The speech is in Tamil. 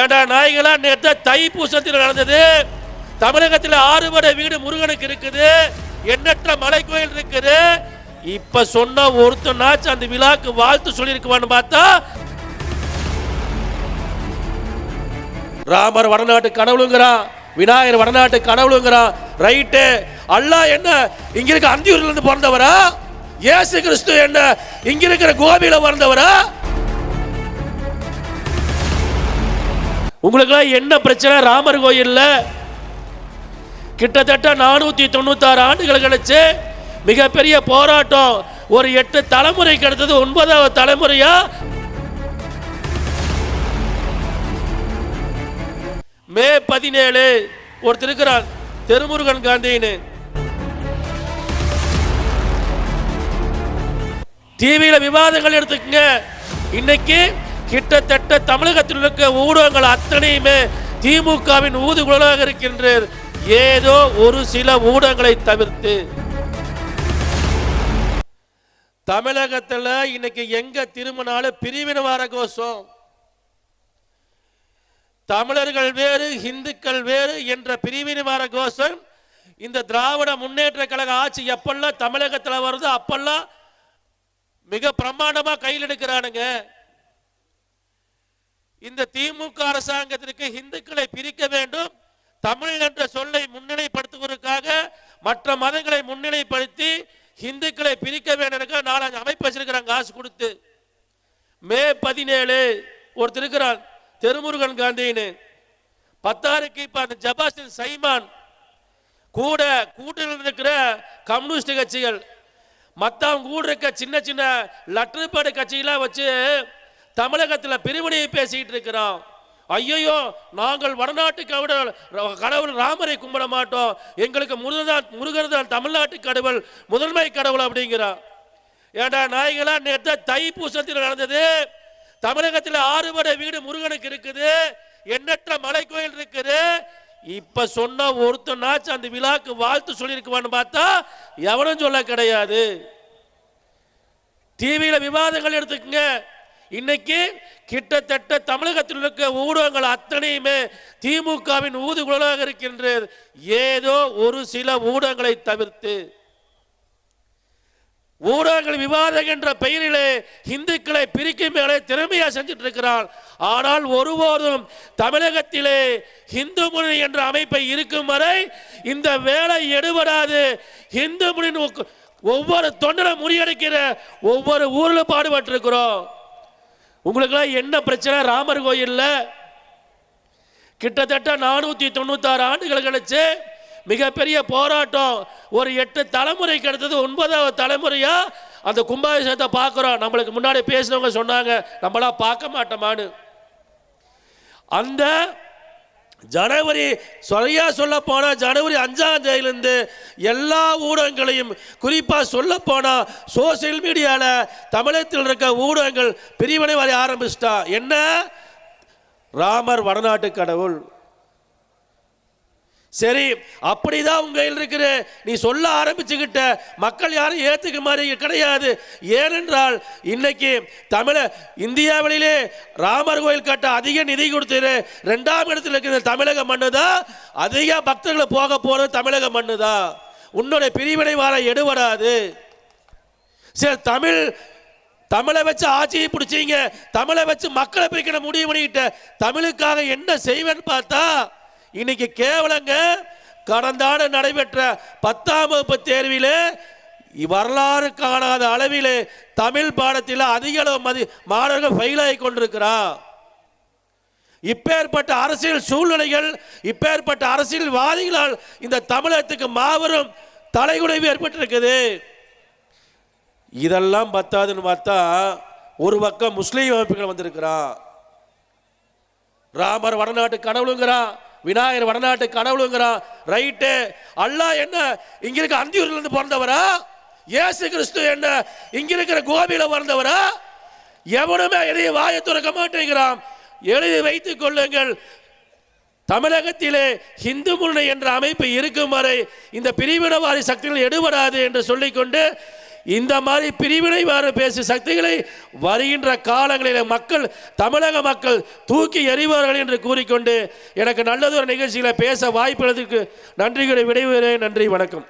ஏண்டா நாய்களா நேற்று தைப்பூசத்தில் நடந்தது. தமிழகத்தில் ஆறுபடை வீடு முருகனுக்கு இருக்குது. எண்ணற்ற மலை கோயில் இருக்குது. இப்ப சொன்ன ஒருத்தனாச்சும் அந்த விழாக்கு வாழ்த்து சொல்லியிருக்குவான்னு பார்த்தா ராமர் வடநாட்டு கடவுளுங்கிறான் விநாயகர் வடநாட்டு கடவுளுங்கிறான். ரைட்டு. அல்லாஹ் என்ன இங்க இருக்க அந்தியூர்ல இருந்து பிறந்தவரா? இயேசு கிறிஸ்து என்ன இங்க இருக்கிற கோபியில பிறந்தவரா? உங்களுக்கெல்லாம் என்ன பிரச்சனை? ராமர் கோயிலில் கிட்டத்தட்ட நானூற்றி தொண்ணூத்தாறு ஆண்டுகள் கழிச்சு மிகப்பெரிய போராட்டம். ஒரு எட்டு தலைமுறை கிடைத்தது ஒன்பதாவது தலைமுறையா? மே பதினேழு ஒருத்தர் இருக்கிறார் திருமுருகன் காந்தின்னு. டிவியில் விவாதங்கள் எடுத்துக்கங்க. இன்னைக்கு கிட்டத்தட்ட தமிழகத்தில் இருக்க ஊடகங்கள் அத்தனையுமே திமுகவின் ஊதுகுழலாக இருக்கின்ற ஏதோ ஒரு சில ஊடகங்களை தவிர்த்து. தமிழகத்தில் இன்னைக்கு எங்க திரும்பினாலும் பிரிவினவார கோஷம்? தமிழர்கள் வேறு இந்துக்கள் வேறு என்ற பிரிவினவார கோஷம். இந்த திராவிட முன்னேற்ற கழக ஆட்சி எப்பெல்லாம் தமிழகத்தில் வருதோ அப்பெல்லாம் மிக பிரம்மாண்டமா கையில் எடுக்கிறானுங்க. இந்த திமுக அரசாங்கத்திற்கு இந்துக்களை பிரிக்க வேண்டும் தமிழ் என்ற சொல்லை முன்னிலைப்படுத்துவதற்காக மற்ற மதங்களை முன்னிலைப்படுத்தி இந்துக்களை பிரிக்க வேண்டும் நாலஞ்சு அமைப்பு வச்சிருக்கிறாங்க காசு கொடுத்து. மே பதினேழு ஒருத்தர் இருக்கிறான் தெருமுருகன் காந்தின்னு. பத்தாருக்கு இப்ப அந்த ஜபாஸ்டின் சைமான் கூட கூட்டணியில் இருக்கிற கம்யூனிஸ்ட் கட்சிகள். மற்றவங்க கூட இருக்க சின்ன சின்ன லட்டுப்பாடு கட்சிகளாக வச்சு தமிழகத்தில் பிரிவினையை பேசிக்கிட்டு இருக்கிறோம். ஐயோ நாங்கள் வடநாட்டு கடவுள் கடவுள் ராமரை கும்பிட மாட்டோம். எங்களுக்கு முருகன் முருகன் தான் தமிழ்நாட்டு கடவுள் முதன்மை கடவுள் அப்படிங்கிறான் ஏண்டா நாய்களா நேற்று தைப்பூசத்தில் நடந்தது. தமிழகத்தில் ஆறுபடை வீடு முருகனுக்கு இருக்குது. எண்ணற்ற மலை கோயில் இருக்குது. இப்ப சொன்ன ஒருத்தனாச்சும் அந்த விழாக்கு வாழ்த்து சொல்லியிருக்குவான்னு பார்த்தா எவனும் சொல்ல கிடையாது. டிவியில் விவாதங்கள் எடுத்துக்கங்க. இன்னைக்கு கிட்டத்தட்ட தமிழகத்தில் இருக்க ஊடகங்கள் அத்தனையுமே திமுகவின் ஊதுகுழலாக இருக்கின்றது ஏதோ ஒரு சில ஊடகங்களை தவிர்த்து ஊடகங்கள் விவாதம் என்ற பெயரிலே இந்துக்களை பிரிக்கும் வேலை திறமையாக செஞ்சுட்டு இருக்கிறான் ஆனால் ஒருபோதும் தமிழகத்திலே இந்து முன்னணி என்ற அமைப்பை இருக்கும் வரை இந்த வேலை எடுபடாது. இந்து முன்னணி ஒவ்வொரு தொண்டரை முறியடிக்கிற ஒவ்வொரு ஊரில் பாடுபட்டு இருக்கிறோம் உங்களுக்கெல்லாம் என்ன பிரச்சனை? ராமர் கோயிலில் கிட்டத்தட்ட நானூற்றி தொண்ணூத்தாறு ஆண்டுகள் கழிச்சு மிகப்பெரிய போராட்டம். ஒரு எட்டு தலைமுறைக்கு அடுத்தது ஒன்பதாவது தலைமுறையாக அந்த கும்பாபிஷேகத்தை பார்க்குறோம். நம்மளுக்கு முன்னாடி பேசினவங்க சொன்னாங்க நம்மளா பார்க்க மாட்டோமான்னு. அந்த ஜனவரி சரியாக சொல்லப்போனால் ஜனவரி அஞ்சாம் தேதியிலேருந்து எல்லா ஊடகங்களையும் குறிப்பாக சொல்லப்போனால் சோசியல் மீடியாவில் தமிழகத்தில் இருக்க ஊடகங்கள் பிரிவினை வரை ஆரம்பிச்சிட்டா. என்ன? ராமர் வடநாட்டு கடவுள். சரி அப்படிதான் உங்க கையில் இருக்கிற நீ சொல்ல ஆரம்பிச்சுக்கிட்ட மக்கள் யாரும் ஏத்துக்க மாதிரி கிடையாது. ஏனென்றால் இன்னைக்கு தமிழ இந்தியாவிலே ராமர் கோயில் கட்ட அதிக நிதி கொடுத்துரு ரெண்டாம் இடத்துல இருக்கிற தமிழக மண்ணு தான் அதிக பக்தர்களை போக போறது தமிழக மண்ணு தான் உன்னுடைய பிரிவினை வார எடுபடாது. சரி தமிழ் தமிழை வச்சு ஆட்சியை பிடிச்சீங்க. தமிழை வச்சு மக்களை பிரிக்கிற முடிவு பண்ணிக்கிட்ட. தமிழுக்காக என்ன செய்வேன்னு பார்த்தா இன்னைக்கு கேவலங்க கடந்த ஆண்டு நடைபெற்ற பத்தாம் வகுப்பு தேர்விலே வரலாறு காணாத அளவிலே தமிழ் பாடத்தில் அதிக அளவு மதி மாணவர்கள் ஃபெயில் ஆகி கொண்டிருக்கிறார். இப்பேற்பட்ட அரசியல் சூழ்நிலைகள் இப்பேற்பட்ட அரசியல்வாதிகளால் இந்த தமிழகத்துக்கு மாபெரும் தலைகுடைவு ஏற்பட்டிருக்குது. இதெல்லாம் பத்தாதுன்னு பார்த்தா ஒரு பக்கம் முஸ்லீம் அமைப்புகள் வந்திருக்கிறான் ராமர் வடநாட்டு கடவுளுங்கிறான் விநாயகர் வடநாட்டு கடவுளுங்கிறான் ரைட்டு அல்லாஹ் என்ன இங்க இருக்க அந்தியூர்ல இருந்து பிறந்தவரா? இயேசு கிறிஸ்து என்ன இங்க இருக்கிற கோபியில பிறந்தவரா? எவனுமே எதையும் வாய துறக்க மாட்டேங்கிறான். எழுதி வைத்துக் கொள்ளுங்கள். தமிழகத்திலே இந்து முன்னணி என்ற அமைப்பு இருக்கும் வரை இந்த பிரிவினவாதி சக்திகள் எடுபடாது என்று சொல்லிக்கொண்டு இந்த மாதிரி பிரிவினைவாறு பேசும் சக்திகளை வருகின்ற காலங்களில் மக்கள் தமிழக மக்கள் தூக்கி எறிவார்கள் என்று கூறிக்கொண்டு எனக்கு நல்லதொரு நிகழ்ச்சிகளை பேச வாய்ப்பு நன்றி விடைபெறுகிறேன். நன்றி வணக்கம்.